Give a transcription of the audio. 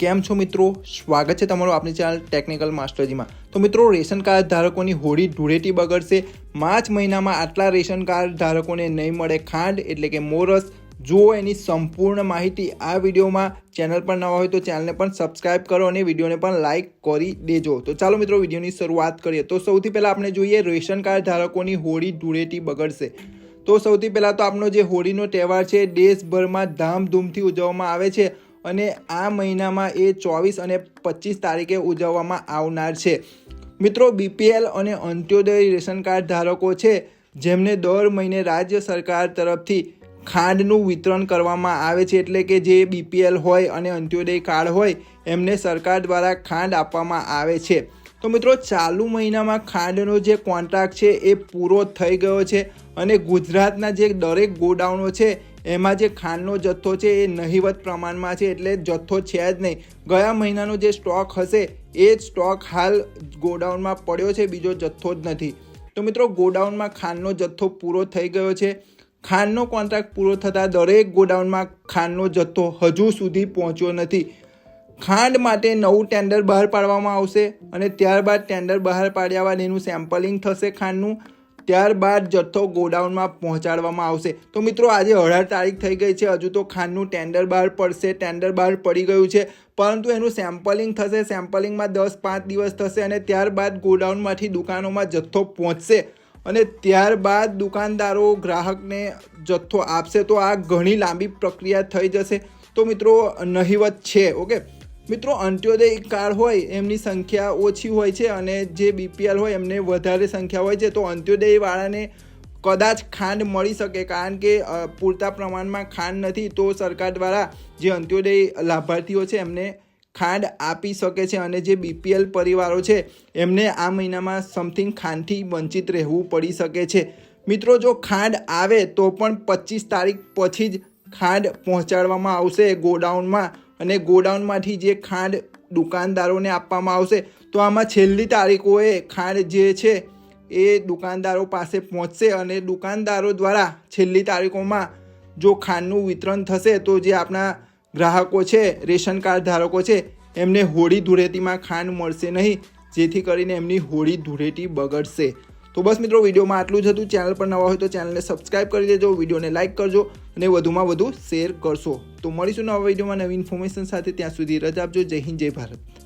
કેમ છો મિત્રો? સ્વાગત છે તમારું આપણી ચેનલ ટેકનિકલ માસ્ટરજીમાં તો મિત્રો, રેશન કાર્ડ ધારકોની હોળી ધૂળેટી બગડશે. માર્ચ મહિનામાં આટલા રેશન કાર્ડ ધારકોને નહીં મળે ખાંડ, એટલે કે મોરસ. જો એની સંપૂર્ણ માહિતી આ વિડીયોમાં. ચેનલ પર નવા હોય તો ચેનલને પણ સબસ્ક્રાઇબ કરો અને વિડીયોને પણ લાઇક કરી દેજો. તો ચાલો મિત્રો, વિડીયોની શરૂઆત કરીએ. તો સૌથી પહેલાં આપણે જોઈએ રેશન કાર્ડ ધારકોની હોળી ધૂળેટી બગડશે. તો સૌથી પહેલાં તો આપણો જે હોળીનો તહેવાર છે, દેશભરમાં ધામધૂમથી ઉજવવામાં આવે છે. અને આ મહિનામાં એ ચોવીસ અને પચીસ તારીખે ઉજવવામાં આવનાર છે. મિત્રો બીપીએલ અને અંત્યોદય રેશન કાર્ડ ધારકો છે, જેમને દર મહિને રાજ્ય સરકાર તરફથી ખાંડનું વિતરણ કરવામાં આવે છે, એટલે કે જે બીપીએલ હોય અને અંત્યોદય કાર્ડ હોય, એમને સરકાર દ્વારા ખાંડ આપવામાં આવે છે. તો મિત્રો, ચાલુ મહિનામાં ખાંડનો જે કોન્ટ્રાક્ટ છે એ પૂરો થઈ ગયો છે અને ગુજરાતના જે દરેક ગોડાઉનો છે, એમાં જે ખાંડનો જથ્થો છે એ નહિવત પ્રમાણમાં છે, એટલે જથ્થો છે જ નહીં. ગયા મહિનાનો જે સ્ટોક હશે, એ જ સ્ટોક હાલ ગોડાઉનમાં પડ્યો છે, બીજો જથ્થો જ નથી. તો મિત્રો, ગોડાઉનમાં ખાંડનો જથ્થો પૂરો થઈ ગયો છે. ખાંડનો કોન્ટ્રાક્ટ પૂરો થતાં દરેક ગોડાઉનમાં ખાંડનો જથ્થો હજુ સુધી પહોંચ્યો નથી. ખાંડ માટે નવું ટેન્ડર બહાર પાડવામાં આવશે અને ત્યારબાદ ટેન્ડર બહાર પાડ્યા બાદ એનું સેમ્પલિંગ થશે ખાંડનું. ત્યારબાદ જથ્થો ગોડાઉનમાં પહોંચાડવામાં આવશે. તો મિત્રો, આજે અઢાર તારીખ થઈ ગઈ છે. હજુ તો ખાંડનું ટેન્ડર બહાર પડશે, ટેન્ડર બહાર પડી ગયું છે. પરંતુ એનું સેમ્પલિંગ થશે, સેમ્પલિંગમાં દસ પાંચ દિવસ થશે અને ત્યારબાદ ગોડાઉનમાંથી દુકાનોમાં જથ્થો પહોંચશે. અને ત્યારબાદ દુકાનદારો ગ્રાહકને જથ્થો આપશે. તો આ ઘણી લાંબી પ્રક્રિયા થઈ જશે. તો મિત્રો, નહિવત છે, ઓકે? મિત્રો, અંત્યોદય કાર્ડ હોય, એમની સંખ્યા ઓછી હોય છે અને જે બીપીએલ હોય, એમને વધારે સંખ્યા હોય છે. તો અંત્યોદયવાળાને કદાચ ખાંડ મળી શકે, કારણ કે પૂરતા પ્રમાણમાં ખાંડ નથી. તો સરકાર દ્વારા જે અંત્યોદય લાભાર્થીઓ છે, એમને ખાંડ આપી શકે છે અને જે બીપીએલ પરિવારો છે, એમને આ મહિનામાં સમથિંગ ખાંડથી વંચિત રહેવું પડી શકે છે. મિત્રો, જો ખાંડ આવે, તો પણ પચીસ તારીખ પછી જ ખાંડ પહોંચાડવામાં આવશે ગોડાઉનમાં. અને ગોડાઉનમાંથી જે ખાંડ દુકાનદારોને આપવામાં આવશે, તો આમાં છેલ્લી તારીખોએ ખાંડ જે છે એ દુકાનદારો પાસે પહોંચશે અને દુકાનદારો દ્વારા છેલ્લી તારીખોમાં જો ખાંડનું વિતરણ થશે, તો જે આપણા ગ્રાહકો છે, રેશન કાર્ડ ધારકો છે, એમને હોળી ધૂળેટીમાં ખાંડ મળશે નહીં, જેથી કરીને એમની હોળી ધૂળેટી બગડશે. તો બસ મિત્રો, વિડીયોમાં આટલું જ હતું. ચેનલ પર નવા હોય તો ચેનલને સબસ્ક્રાઇબ કરી દેજો, વિડીયોને લાઇક કરજો અને વધુમાં વધુ શેર કરશો. તો મળીશું નવા વિડીયોમાં નવી ઇન્ફોર્મેશન સાથે. ત્યાં સુધી રજા આપજો. જય હિન્દ, જય ભારત.